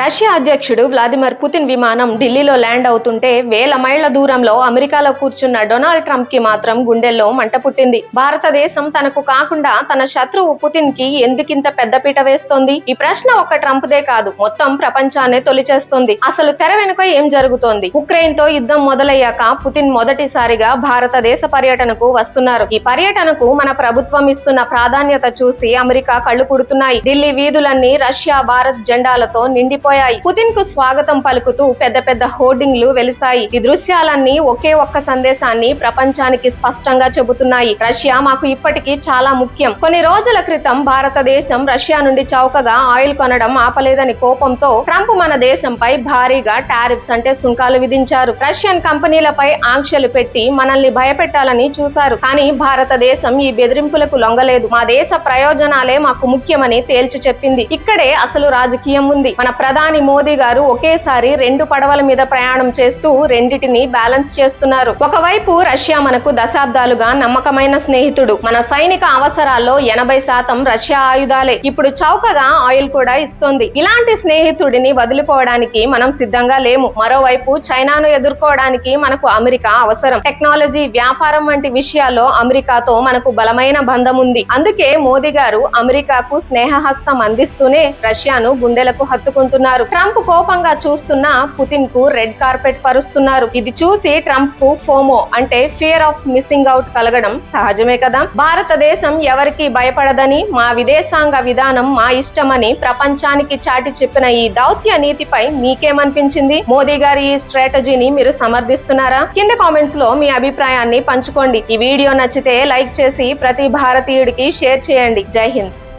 Russia అధ్యక్షుడు Vladimir Putin విమానం ఢిల్లీలో ల్యాండ్ అవుతుంటే వేల మైళ్ళ దూరంలో అమెరికాలో కూర్చున్న డొనాల్డ్ ట్రంప్కి మాత్రం గుండెల్లో మంట పుట్టింది. భారతదేశం తనకు కాకుండా తన శత్రువు పుతిన్కి ఎందుకింత పెద్దపీట వేస్తోంది? ఈ ప్రశ్న ఒక్క ట్రంప్ దే కాదు మొత్తం ప్రపంచాన్నే తొలిచేస్తోంది. అసలు తెర వెనుక ఏం జరుగుతోంది? ఉక్రెయిన్తో యుద్ధం మొదలయ్యాక పుతిన్ మొదటిసారిగా భారతదేశ పర్యటనకు వస్తున్నారు. ఈ పర్యటనకు మన ప్రభుత్వం ఇస్తున్న ప్రాధాన్యత చూసి అమెరికా కళ్ళు కుడుతున్నాయి. ఢిల్లీ వీధులన్నీ రష్యా భారత్ జెండాలతో నిండిపోయాయి పుతిన్కు స్వాగతం పలుకుతూ పెద్ద పెద్ద హోర్డింగ్లు వెలిశాయి. ఈ దృశ్యాలన్నీ ఒకే ఒక్క సందేశాన్ని ప్రపంచానికి స్పష్టంగా చెబుతున్నాయి. రష్యా మాకు ఇప్పటికీ చాలా ముఖ్యం. కొన్ని రోజుల క్రితం భారతదేశం రష్యా నుండి చౌకగా ఆయిల్ కొనడం ఆపలేదని కోపంతో ట్రంప్ మన దేశంపై భారీగా టారిఫ్స్ అంటే సుంకాలు విధించారు. రష్యన్ కంపెనీలపై ఆంక్షలు పెట్టి మనల్ని భయపెట్టాలని చూశారు. కానీ భారతదేశం ఈ బెదిరింపులకు లొంగలేదు. మా దేశ ప్రయోజనాలే మాకు ముఖ్యమని తేల్చి చెప్పింది. ఇక్కడే అసలు రాజకీయం ఉంది. మన ప్రధాన మోదీ గారు ఒకేసారి రెండు పడవల మీద ప్రయాణం చేస్తూ రెండిటిని బ్యాలెన్స్ చేస్తున్నారు. ఒకవైపు రష్యా మనకు దశాబ్దాలుగా నమ్మకమైన స్నేహితుడు. మన సైనిక అవసరాల్లో ఎనభై శాతం రష్యా ఆయుధాలే. ఇప్పుడు చౌకగా ఆయిల్ కూడా ఇస్తోంది. ఇలాంటి స్నేహితుడిని వదులుకోవడానికి మనం సిద్ధంగా లేము. మరోవైపు చైనాను ఎదుర్కోవడానికి మనకు అమెరికా అవసరం. టెక్నాలజీ వ్యాపారం వంటి విషయాల్లో అమెరికాతో మనకు బలమైన బంధం ఉంది అందుకే మోదీ గారు అమెరికాకు స్నేహహస్తం అందిస్తూనే రష్యాను గుండెలకు హత్తుకుంటున్నారు. ట్రంప్ కోపంగా చూస్తున్న పుతిన్కు రెడ్ కార్పెట్ పరుస్తున్నారు. ఇది చూసి ట్రంప్కు ఫోమో అంటే ఫియర్ ఆఫ్ మిస్సింగ్ అవుట్ కలగడం సహజమే కదా? భారతదేశం ఎవరికి భయపడదని మా విదేశాంగ విధానం మా ఇష్టమని ప్రపంచానికి చాటి చెప్పిన ఈ దౌత్య నీతిపై మీకేమనిపించింది? మోదీ గారి ఈ స్ట్రాటజీని మీరు సమర్థిస్తున్నారా? కింద కామెంట్స్లో మీ అభిప్రాయాన్ని పంచుకోండి. ఈ వీడియో నచ్చితే లైక్ చేసి ప్రతి భారతీయుడికి షేర్ చేయండి. జై హింద్.